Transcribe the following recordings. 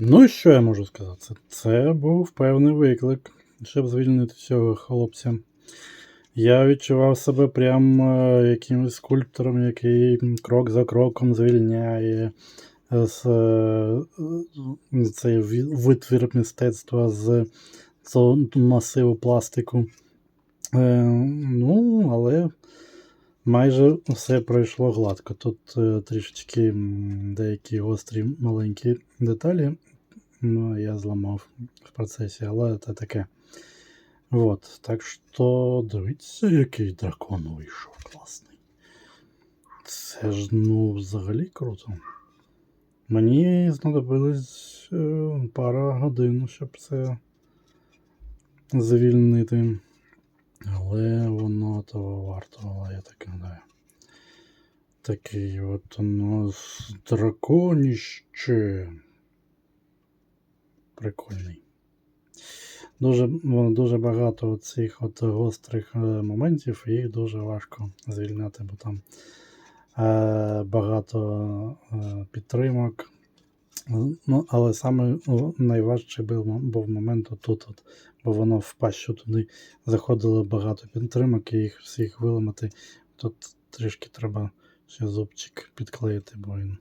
Ну і що я можу сказати? Це, був певний виклик, щоб звільнити цього хлопця. Я відчував себе прям е, якимось скульптором, який крок за кроком звільняє е, е, цей витвір мистецтва з цього масиву пластику. Ну, але майже все пройшло гладко. Тут трішечки деякі гострі маленькі деталі ну, я зламав в процесі, але це таке. От, так що дивіться, який дракон вийшов класний. Це ж ну взагалі круто. Мені знадобилось е, пара годин, щоб це звільнити. Але воно того вартувало, я так гадаю. Такий от у нас драконіще. Прикольний. Дуже, дуже багато цих от гострих е, моментів, і їх дуже важко звільняти, бо там е, багато е, підтримок. Ну, але саме найважчий був, момент отут, от, бо воно в пащу туди заходило багато підтримок, і їх всіх виламати. Тут трішки треба ще зубчик підклеїти, бо він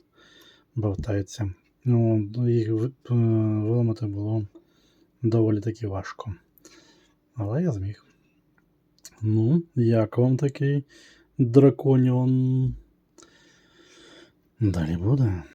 бовтається. Ну, їх е, виламати було доволі таки важко. Але я зміг. Ну, як вам такий драконіон? Далі буде.